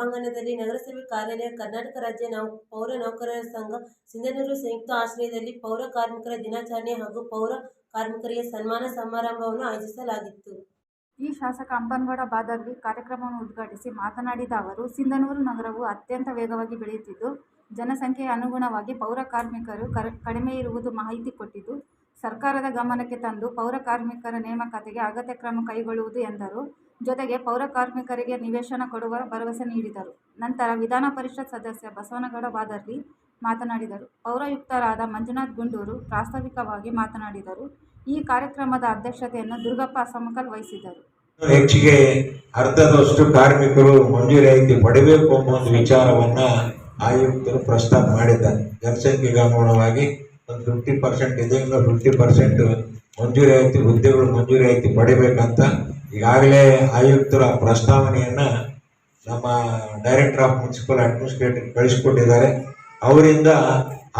ಸಭಾಂಗಣದಲ್ಲಿ ನಗರಸಭೆ ಕಾರ್ಯಾಲಯ, ಕರ್ನಾಟಕ ರಾಜ್ಯ ನೌ, ಪೌರ ನೌಕರರ ಸಂಘ, ಸಿಂಧನೂರು ಸಂಯುಕ್ತ ಆಶ್ರಯದಲ್ಲಿ ಪೌರ ಕಾರ್ಮಿಕರ ದಿನಾಚರಣೆ ಹಾಗೂ ಪೌರ ಕಾರ್ಮಿಕರಿಗೆ ಸನ್ಮಾನ ಸಮಾರಂಭವನ್ನು ಆಯೋಜಿಸಲಾಗಿತ್ತು. ಈ ಶಾಸಕ ಅಂಬನಗೌಡ ಬಾದರ್ಲಿ ಕಾರ್ಯಕ್ರಮವನ್ನು ಉದ್ಘಾಟಿಸಿ ಮಾತನಾಡಿದ ಅವರು, ಸಿಂಧನೂರು ನಗರವು ಅತ್ಯಂತ ವೇಗವಾಗಿ ಬೆಳೆಯುತ್ತಿದ್ದು ಜನಸಂಖ್ಯೆಯ ಅನುಗುಣವಾಗಿ ಪೌರ ಕಾರ್ಮಿಕರು ಕರ, ಕಡಿಮೆ ಇರುವುದು ಮಾಹಿತಿ ಕೊಟ್ಟಿದ್ದು ಸರ್ಕಾರದ ಗಮನಕ್ಕೆ ತಂದು ಪೌರ ಕಾರ್ಮಿಕರ ನೇಮಕಾತಿಗೆ ಅಗತ್ಯ ಕ್ರಮ ಕೈಗೊಳ್ಳುವುದು ಎಂದರು. ಜೊತೆಗೆ ಪೌರ ಕಾರ್ಮಿಕರಿಗೆ ನಿವೇಶನ ಕೊಡುವ ಭರವಸೆ ನೀಡಿದರು. ನಂತರ ವಿಧಾನ ಪರಿಷತ್ ಸದಸ್ಯ ಬಸವನಗೌಡ ಬಾದರ್ಲಿ ಮಾತನಾಡಿದರು. ಪೌರಾಯುಕ್ತರಾದ ಮಂಜುನಾಥ್ ಗುಂಡೂರು ಪ್ರಾಸ್ತಾವಿಕವಾಗಿ ಮಾತನಾಡಿದರು. ಈ ಕಾರ್ಯಕ್ರಮದ ಅಧ್ಯಕ್ಷತೆಯನ್ನು ದುರ್ಗಪ್ಪ ಅಸಮಕಲ್ ವಹಿಸಿದ್ದರು. ಹೆಚ್ಚಿಗೆ ಅರ್ಧದಷ್ಟು ಕಾರ್ಮಿಕರು ಮಂಜೂರಿ ಆಯ್ಕೆ ಪಡಿಬೇಕು ಎಂಬ ಒಂದು ವಿಚಾರವನ್ನ ಆಯುಕ್ತರು ಪ್ರಸ್ತಾಪ ಮಾಡಿದ್ದಾರೆ. ಜನಸಂಖ್ಯೆಗೆ ಅನುಗುಣವಾಗಿ ಒಂದು ಫಿಫ್ಟಿ ಪರ್ಸೆಂಟ್ ಇದೆ, ಇನ್ನು ಫಿಫ್ಟಿ ಪರ್ಸೆಂಟ್ ಮಂಜೂರಿ ಆಯ್ತು, ಹುದ್ದೆಗಳು ಮಂಜೂರಿ ಆಯ್ತು, ಪಡಿಬೇಕಂತ ಈಗಾಗಲೇ ಆಯುಕ್ತರ ಪ್ರಸ್ತಾವನೆಯನ್ನು ನಮ್ಮ ಡೈರೆಕ್ಟರ್ ಆಫ್ ಮುನ್ಸಿಪಲ್ ಅಡ್ಮಿನಿಸ್ಟ್ರೇಟರ್ ಕಳಿಸ್ಕೊಟ್ಟಿದ್ದಾರೆ. ಅವರಿಂದ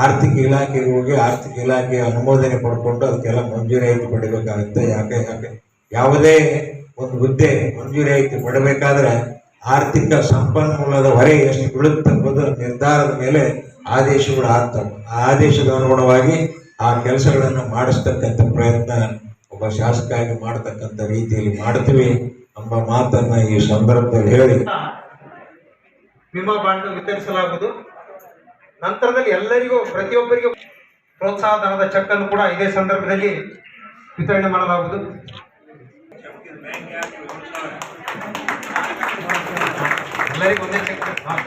ಆರ್ಥಿಕ ಇಲಾಖೆಗೆ ಹೋಗಿ ಆರ್ಥಿಕ ಇಲಾಖೆ ಅನುಮೋದನೆ ಪಡ್ಕೊಂಡು ಅದಕ್ಕೆಲ್ಲ ಮಂಜೂರಿ ಆಯ್ತು, ಪಡಿಬೇಕಾಗುತ್ತೆ. ಯಾಕೆ ಯಾಕೆ? ಯಾವುದೇ ಒಂದು ಹುದ್ದೆ ಮಂಜೂರಿ ಆಯ್ತು, ಪಡಬೇಕಾದ್ರೆ ಆರ್ಥಿಕ ಸಂಪನ್ಮೂಲದ ಹೊರೆ ಎಷ್ಟು ಬೀಳುತ್ತೆ ಅನ್ನೋದು ನಿರ್ಧಾರದ ಮೇಲೆ ಆದೇಶಗಳು ಆಗ್ತವೆ. ಆ ಆದೇಶದ ಅನುಗುಣವಾಗಿ ಆ ಕೆಲಸಗಳನ್ನು ಮಾಡಿಸ್ತಕ್ಕಂಥ ಪ್ರಯತ್ನ ಒಬ್ಬ ಶಾಸಕ ಆಗಿ ಮಾಡತಕ್ಕಂಥ ರೀತಿಯಲ್ಲಿ ಮಾಡ್ತೀವಿ ಎಂಬ ಮಾತನ್ನ ಈ ಸಂದರ್ಭದಲ್ಲಿ ಹೇಳಿ. ವಿಮಾ ಬಾಂಡ್ ವಿತರಿಸಲಾಗುವುದು. ನಂತರದಲ್ಲಿ ಎಲ್ಲರಿಗೂ, ಪ್ರತಿಯೊಬ್ಬರಿಗೂ ಪ್ರೋತ್ಸಾಹ ಧನದ ಚೆಕ್ ಅನ್ನು ಕೂಡ ಇದೇ ಸಂದರ್ಭದಲ್ಲಿ ವಿತರಣೆ ಮಾಡಲಾಗುವುದು. ಎಲ್ಲರಿಗೂ ಒಂದೇ ಚೆಕ್.